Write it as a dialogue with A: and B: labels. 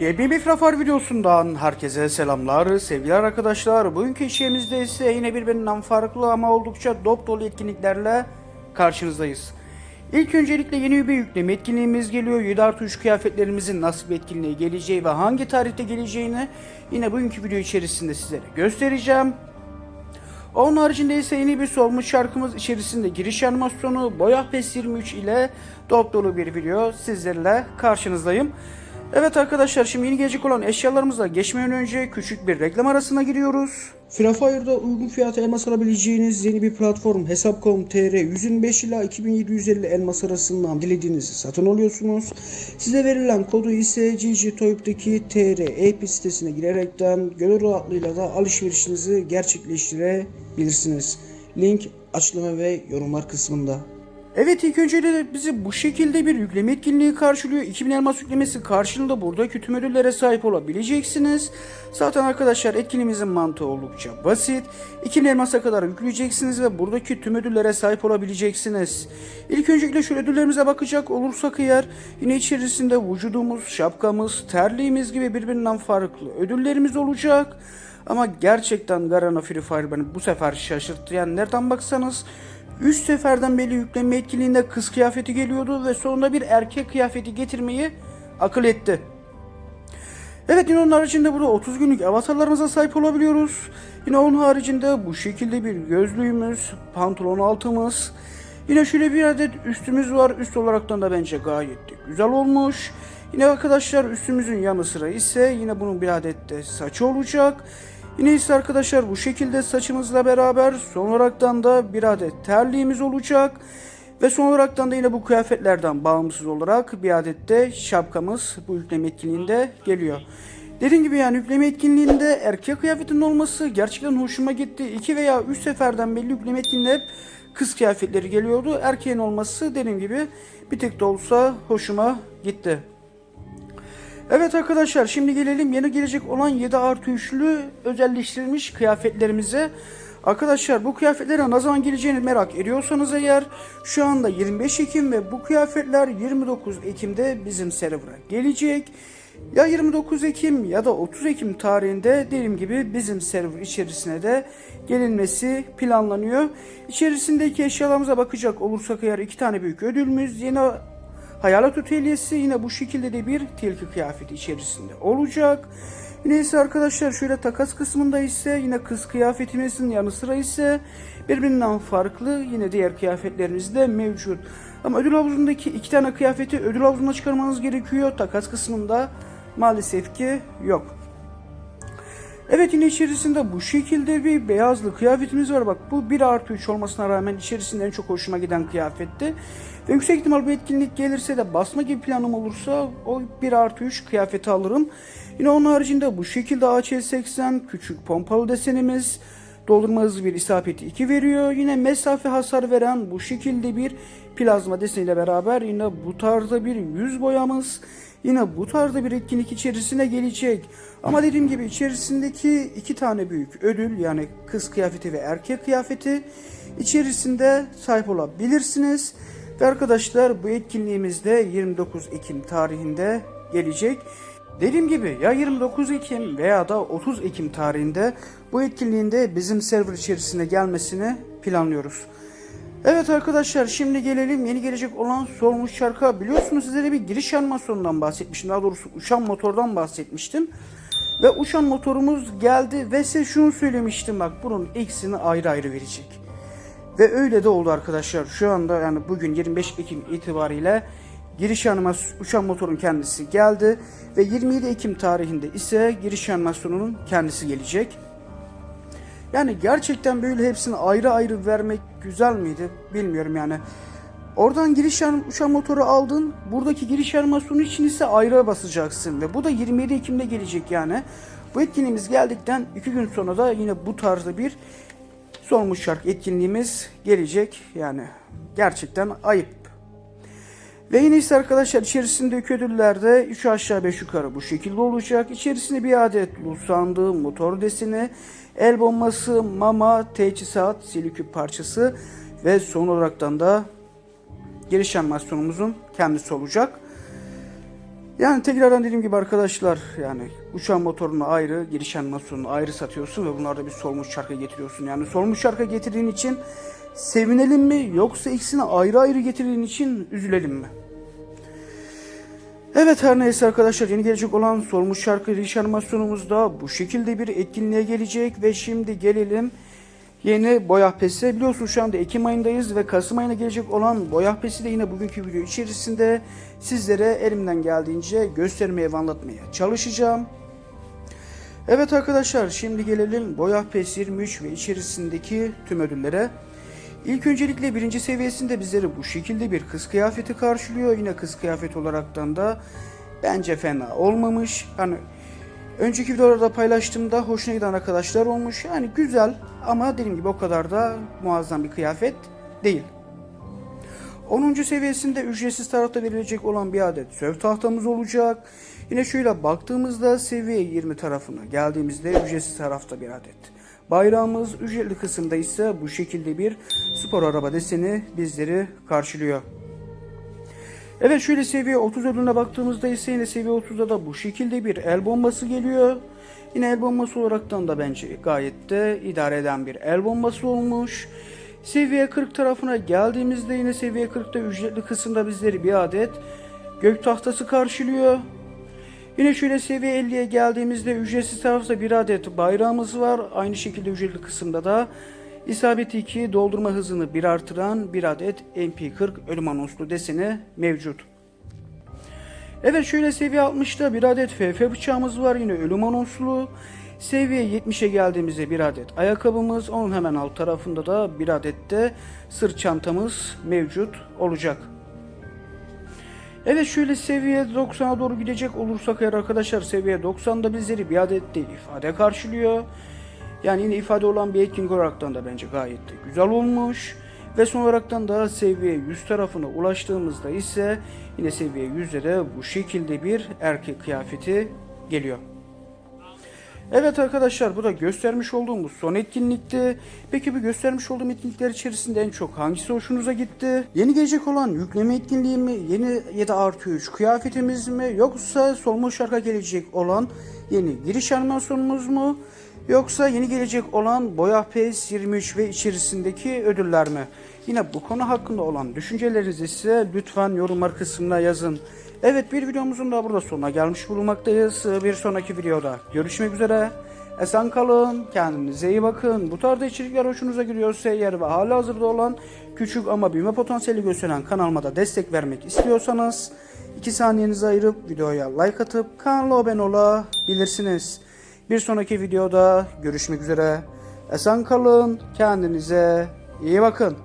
A: Yeni bir Frafar videosundan herkese selamlar sevgili arkadaşlar. Bugünkü işimizde ise yine birbirinden farklı ama oldukça dop dolu etkinliklerle karşınızdayız. İlk öncelikle yeni bir yükleme etkinliğimiz geliyor. 7 artı 3 kıyafetlerimizin nasıl bir etkinliğe geleceği ve hangi tarihte geleceğini yine bugünkü video içerisinde sizlere göstereceğim. Onun haricinde ise yeni bir sormuş şarkımız içerisinde giriş animasyonu Boya Pes 23 ile dop dolu bir video sizlerle karşınızdayım. Evet arkadaşlar şimdi yeni gelecek olan eşyalarımıza geçmeden önce küçük bir reklam arasına giriyoruz. Frafire'da uygun fiyata elmas alabileceğiniz yeni bir platform Hesap.com.tr 125 ila 2750 elmas arasından dilediğinizi satın alıyorsunuz. Size verilen kodu ise GGToyp'taki TR e sitesine girerekten gönül rahatlığıyla da alışverişinizi gerçekleştirebilirsiniz. Link açıklama ve yorumlar kısmında. Evet ilk önce de bizi bu şekilde bir yükleme etkinliği karşılıyor. 2000 elmas yüklemesi karşılığında buradaki tüm ödüllere sahip olabileceksiniz. Zaten arkadaşlar etkinliğimizin mantığı oldukça basit. 2000 elmasa kadar yükleyeceksiniz ve buradaki tüm ödüllere sahip olabileceksiniz. İlk öncelikle şu ödüllerimize bakacak olursak eğer yine içerisinde vücudumuz, şapkamız, terliğimiz gibi birbirinden farklı ödüllerimiz olacak. Ama gerçekten Garana Free Fire beni bu sefer şaşırttı. Yani nereden baksanız 3 seferden beri yükleme etkinliğinde kız kıyafeti geliyordu ve sonunda bir erkek kıyafeti getirmeyi akıl etti. Evet yine onun haricinde burada 30 günlük avatarlarımıza sahip olabiliyoruz. Yine onun haricinde bu şekilde bir gözlüğümüz, pantolon altımız. Yine şöyle bir adet üstümüz var. Üst olaraktan da bence gayet de güzel olmuş. Yine arkadaşlar üstümüzün yanı sıra ise yine bunun bir adet de saçı olacak. Yine ise arkadaşlar bu şekilde saçımızla beraber son olaraktan da bir adet terliğimiz olacak. Ve son olaraktan da yine bu kıyafetlerden bağımsız olarak bir adet de şapkamız bu yükleme etkinliğinde geliyor. Dediğim gibi yani yükleme etkinliğinde erkek kıyafetinin olması gerçekten hoşuma gitti. 2 veya 3 seferden belli yükleme etkinliğinde hep kız kıyafetleri geliyordu. Erkeğin olması dediğim gibi bir tek de olsa hoşuma gitti. Evet arkadaşlar şimdi gelelim yeni gelecek olan 7 artı 3'lü özelleştirilmiş kıyafetlerimize. Arkadaşlar bu kıyafetlere ne zaman geleceğini merak ediyorsanız eğer şu anda 25 Ekim ve bu kıyafetler 29 Ekim'de bizim server'a gelecek. Ya 29 Ekim ya da 30 Ekim tarihinde dediğim gibi bizim server içerisine de gelinmesi planlanıyor. İçerisindeki eşyalarımıza bakacak olursak eğer iki tane büyük ödülümüz, yine Hayalet Oteliyesi yine bu şekilde de bir tilki kıyafeti içerisinde olacak. Neyse arkadaşlar şöyle takas kısmında ise yine kız kıyafetimizin yanı sıra ise birbirinden farklı yine diğer kıyafetlerimiz de mevcut. Ama ödül havuzundaki iki tane kıyafeti ödül havuzuna çıkarmanız gerekiyor. Takas kısmında maalesef ki yok. Evet yine içerisinde bu şekilde bir beyazlı kıyafetimiz var. Bak bu 1 artı 3 olmasına rağmen içerisinde en çok hoşuma giden kıyafetti. Ve yüksek ihtimal bu etkinlik gelirse de basma gibi planım olursa o 1 artı 3 kıyafeti alırım. Yine onun haricinde bu şekilde AÇ80 küçük pompalı desenimiz. Doldurma hızı bir isabeti 2 veriyor. Yine mesafe hasar veren bu şekilde bir plazma deseniyle beraber yine bu tarzda bir yüz boyamız yine bu tarzda bir etkinlik içerisine gelecek. Ama dediğim gibi içerisindeki iki tane büyük ödül yani kız kıyafeti ve erkek kıyafeti içerisinde sahip olabilirsiniz. Ve arkadaşlar bu etkinliğimizde 29 Ekim tarihinde gelecek. Dediğim gibi ya 29 Ekim veya da 30 Ekim tarihinde bu etkinliğinde bizim server içerisine gelmesini planlıyoruz. Evet arkadaşlar şimdi gelelim yeni gelecek olan sormuş şarkı. Biliyorsunuz sizlere bir giriş animasyonundan bahsetmiştim. Daha doğrusu uçan motordan bahsetmiştim. Ve uçan motorumuz geldi ve size şunu söylemiştim bak bunun ikisini ayrı ayrı verecek. Ve öyle de oldu arkadaşlar. Şu anda yani bugün 25 Ekim itibariyle giriş animasyon uçan motorun kendisi geldi. Ve 27 Ekim tarihinde ise giriş animasyonunun kendisi gelecek. Yani gerçekten böyle hepsini ayrı ayrı vermek güzel miydi bilmiyorum yani. Oradan giriş uçan motoru aldın. Buradaki giriş animasyonu için ise ayrı basacaksın. Ve bu da 27 Ekim'de gelecek yani. Bu etkinliğimiz geldikten 2 gün sonra da yine bu tarzda bir sormuş şarkı etkinliğimiz gelecek. Yani gerçekten ayıp. Ve yine ise arkadaşlar içerisindeki ödüllerde 3 aşağı 5 yukarı bu şekilde olacak. İçerisinde bir adet loot sandığı, motor deseni, el bombası, mama, teçhizat, siliküp parçası ve son olaraktan da giriş animasyonumuzun kendisi olacak. Yani tekrardan dediğim gibi arkadaşlar yani uçağın motorunu ayrı, giriş animasyonunu ayrı satıyorsun ve bunlarda bir solmuş şarkı getiriyorsun. Yani solmuş şarkı getirdiğin için sevinelim mi yoksa ikisini ayrı ayrı getirdiğin için üzülelim mi? Evet her neyse arkadaşlar yeni gelecek olan solmuş şarkı giriş animasyonumuz da bu şekilde bir etkinliğe gelecek ve şimdi gelelim yeni boya pesi. Biliyorsunuz şu anda Ekim ayındayız ve Kasım ayına gelecek olan boya pesi de yine bugünkü video içerisinde sizlere elimden geldiğince göstermeye ve anlatmaya çalışacağım. Evet arkadaşlar şimdi gelelim Boya PES 23 ve içerisindeki tüm ödüllere. İlk öncelikle birinci seviyesinde bizleri bu şekilde bir kız kıyafeti karşılıyor. Yine kız kıyafeti olaraktan da bence fena olmamış. Hani önceki videolarda paylaştığımda hoşuna giden arkadaşlar olmuş. Yani güzel ama dediğim gibi o kadar da muazzam bir kıyafet değil. 10. seviyesinde ücretsiz tarafta verilecek olan bir adet söv tahtamız olacak. Yine şöyle baktığımızda seviye 20 tarafına geldiğimizde ücretsiz tarafta bir adet. Bayrağımız ücretli kısımda ise bu şekilde bir spor araba deseni bizleri karşılıyor. Evet şöyle seviye 30 ödülüne baktığımızda ise yine seviye 30'da da bu şekilde bir el bombası geliyor. Yine el bombası olaraktan da bence gayet de idare eden bir el bombası olmuş. Seviye 40 tarafına geldiğimizde yine seviye 40'ta ücretli kısımda bizleri bir adet gök tahtası karşılıyor. Yine şöyle seviye 50'ye geldiğimizde ücretsiz tarafta bir adet bayrağımız var. Aynı şekilde ücretli kısımda da isabeti 2 doldurma hızını bir artıran bir adet MP40 ölüm anonslu deseni mevcut. Evet şöyle seviye 60'ta bir adet FF bıçağımız var yine ölüm anonslu. Seviye 70'e geldiğimizde bir adet ayakkabımız, onun hemen alt tarafında da bir adet de sırt çantamız mevcut olacak. Evet şöyle seviye 90'a doğru gidecek olursak eğer arkadaşlar seviye 90'da bizleri bir adet de ifade karşılıyor. Yani yine ifade olan bir etkinlik olaraktan da bence gayet de güzel olmuş. Ve son olaraktan da seviye 100 tarafına ulaştığımızda ise yine seviye 100'de de bu şekilde bir erkek kıyafeti geliyor. Evet arkadaşlar bu da göstermiş olduğumuz son etkinlikti. Peki bu göstermiş olduğum etkinlikler içerisinde en çok hangisi hoşunuza gitti? Yeni gelecek olan yükleme etkinliği mi? Yeni 7 artı 3 kıyafetimiz mi? Yoksa solmuş şarkı gelecek olan yeni giriş animasyonumuz mu? Yoksa yeni gelecek olan Boya PES 23 ve içerisindeki ödüller mi? Yine bu konu hakkında olan düşüncelerinizi ise lütfen yorumlar kısmına yazın. Evet bir videomuzun da burada sonuna gelmiş bulunmaktayız. Bir sonraki videoda görüşmek üzere. Esen kalın, kendinize iyi bakın. Bu tarzda içerikler hoşunuza gidiyorsa eğer ve hala hazırda olan küçük ama büyüme potansiyeli gösteren kanalıma da destek vermek istiyorsanız 2 saniyenizi ayırıp videoya like atıp kanala abone olabilirsiniz. Bir sonraki videoda görüşmek üzere. Esen kalın, kendinize iyi bakın.